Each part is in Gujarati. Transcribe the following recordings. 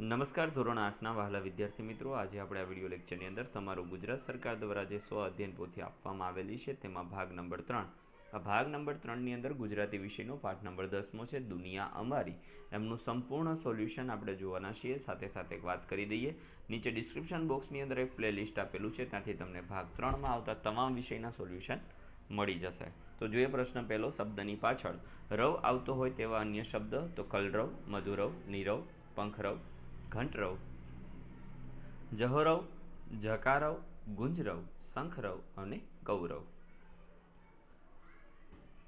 નમસ્કાર, ધોરણ આઠના વહાલા વિદ્યાર્થી મિત્રો. આજે આપણે આ વીડિયો લેક્ચરની અંદર તમારું ગુજરાત સરકાર દ્વારા જે સ્વ અધ્યયન પોથી આપવામાં આવેલી છે, તેમાં ભાગ નંબર ત્રણ. આ ભાગ નંબર ત્રણની અંદર ગુજરાતી વિષયનો પાઠ નંબર દસમો છે, દુનિયા અમારી. એમનું સંપૂર્ણ સોલ્યુશન આપણે જોવાના છીએ. સાથે સાથે એક વાત કરી દઈએ. નીચે ડિસ્ક્રિપ્શન બોક્સની અંદર એક પ્લેલિસ્ટ આપેલું છે, ત્યાંથી તમને ભાગ ત્રણમાં આવતા તમામ વિષયના સોલ્યુશન મળી જશે. તો જોઈએ પ્રશ્ન પહેલો, શબ્દની પાછળ. રવ આવતો હોય તેવા અન્ય શબ્દ? તો કલરવ, મધુરવ, નીરવ, પંખરવ ઘંટરવ જહોરવ જકારવ ગુંજરવ શંખરવ અને ગૌરવ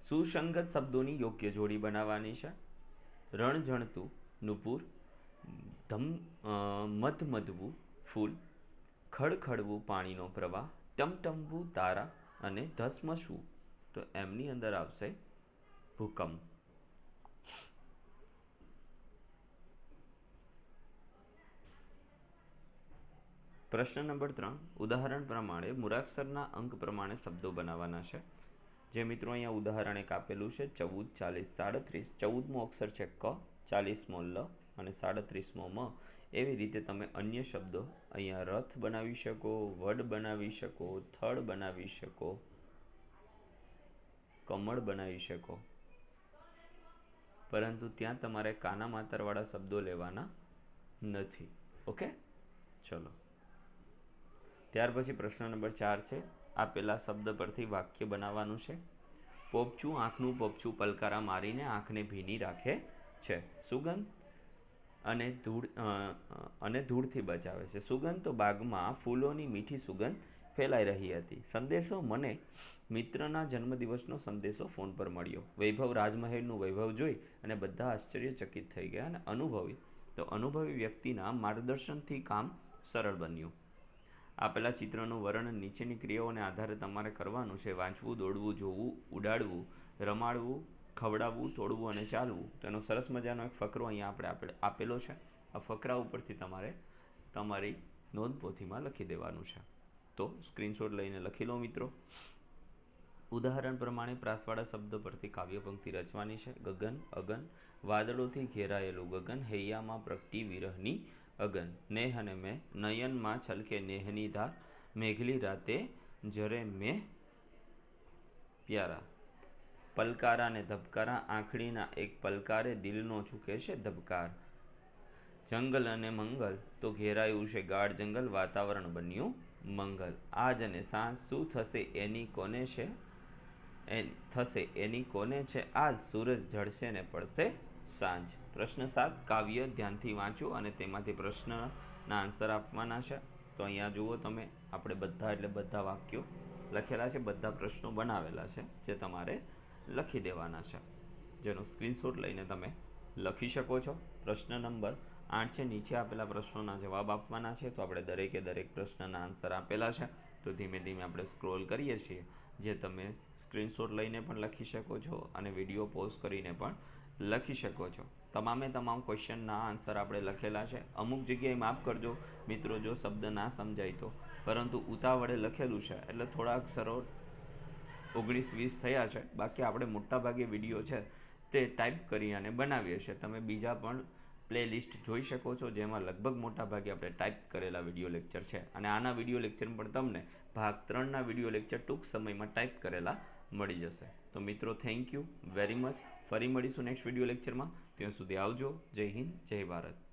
સુસંગત શબ્દોની યોગ્ય જોડી બનાવવાની છે. રણઝણતું નુપુર, ધમ મધમધવું ફૂલ, ખડખડવું પાણીનો પ્રવાહ, ટમટમવું તારા અને ધસમસવું તો એમની અંદર આવશે ભૂકંપ. પ્રશ્ન નંબર ત્રણ. ઉદાહરણ પ્રમાણે મૂળાક્ષરના અંક પ્રમાણે શબ્દો બનાવવાના છે. જે મિત્રો અહીંયા ઉદાહરણ એક આપેલું છે. ચૌદ, ચાલીસ, સાડત્રીસ. ચૌદમો અક્ષર છે ક, ચાલીસમો લ અને સાડત્રીસમો મ. એવી રીતે તમે અન્ય શબ્દો અહીંયા રથ બનાવી શકો, વડ બનાવી શકો, થડ બનાવી શકો, કમળ બનાવી શકો. પરંતુ ત્યાં તમારે કાના માતરવાળા શબ્દો લેવાના નથી. ઓકે? ચલો. ત્યાર પછી પ્રશ્ન નંબર ચાર છે, આપેલા શબ્દ પરથી વાક્ય બનાવવાનું છે. પોપચું આંખનું પોપચું પલકારા મારીને આંખને ભીની રાખે છે. સુગંધ અને ધૂળ અને ધૂળથી બચાવે છે. સુગંધ તો બાગમાં ફૂલોની મીઠી સુગંધ ફેલાઈ રહી હતી. સંદેશો મને મિત્રના જન્મદિવસનો સંદેશો ફોન પર મળ્યો. વૈભવ રાજમહેલનું વૈભવ જોઈ અને બધા આશ્ચર્યચકિત થઈ ગયા અને અનુભવી, તો અનુભવી વ્યક્તિના માર્ગદર્શનથી કામ સરળ બન્યું. આપેલા ચિત્રનું વર્ણન નીચેની ક્રિયાઓને આધારે તમારે કરવાનું છે. વાંચવું, દોડવું, જોવું, ઉડાડવું, રમાડવું, ખવડાવવું, તોડવું અને ચાલવું. તેનો સરસ મજાનો એક ફકરો અહીંયા આપણે આપેલો છે. આ ફકરા ઉપરથી તમારે તમારી નોંધપોથીમાં લખી દેવાનું છે. તો સ્ક્રીનશોટ લઈને લખી લો મિત્રો. ઉદાહરણ પ્રમાણે પ્રાસવાળા શબ્દ પરથી કાવ્ય પંક્તિ રચવાની છે. ગગન, અગન, વાદળોથી ઘેરાયેલું ગગન, હૈયામાં પ્રગટી વિરહની અગન, નેહ અને મેં નયનમાં છલકે નેહની ધાર, મેઘલી રાતે જરે મેં પ્યારા. પલકારા ને ધબકારા, આંખડીના એક પલકારે દિલનો ચૂકે છે ધબકાર. જંગલ અને મંગલ, તો ઘેરાયું છે ગાઢ જંગલ, વાતાવરણ બન્યું મંગલ. આજ અને સાંજ શું થશે એની કોને છે? થશે એની કોને છે? આજ સૂરજ ઝડશે ને પડશે સાંજ. પ્રશ્ન સાત, કાવ્ય ધ્યાનથી વાંચો અને તેમાંથી પ્રશ્નના આન્સર આપવાના છે. તો અહીંયા જુઓ તમે, આપણે બધા એટલે બધા વાક્યો લખેલા છે, બધા પ્રશ્નો બનાવેલા છે, જે તમારે લખી દેવાના છે. જેનો સ્ક્રીનશોટ લઈને તમે લખી શકો છો. પ્રશ્ન નંબર આઠ છે, નીચે આપેલા પ્રશ્નોના જવાબ આપવાના છે. તો આપણે દરેકે દરેક પ્રશ્નના આન્સર આપેલા છે. તો ધીમે ધીમે આપણે સ્ક્રોલ કરીએ છીએ, જે તમે સ્ક્રીનશોટ લઈને પણ લખી શકો છો અને વીડિયો પોઝ કરીને પણ લખી શકો છો. તમામે તમામ ક્વેશ્ચનના આન્સર આપણે લખેલા છે. અમુક જગ્યાએ માફ કરજો મિત્રો, જો શબ્દ ના સમજાય તો. પરંતુ ઉતાવળે લખેલું છે, એટલે થોડા અક્ષરો ઓગણીસ વીસ થયા છે. બાકી આપણે મોટાભાગે વીડિયો છે તે ટાઈપ કરી અને બનાવીએ છીએ. તમે બીજા પણ પ્લે લિસ્ટ જોઈ શકો છો, જેમાં લગભગ મોટાભાગે આપણે ટાઈપ કરેલા વીડિયો લેક્ચર છે. અને આના વીડિયો લેક્ચર પણ તમને ભાગ ત્રણના વીડિયો લેક્ચર ટૂંક સમયમાં ટાઈપ કરેલા મળી જશે. તો મિત્રો થેન્ક યુ વેરી મચ ફરી મળીશું નેક્સ્ટ વીડિયો લેક્ચરમાં ત્યાં સુધી આવજો. જય હિન્દ જય ભારત.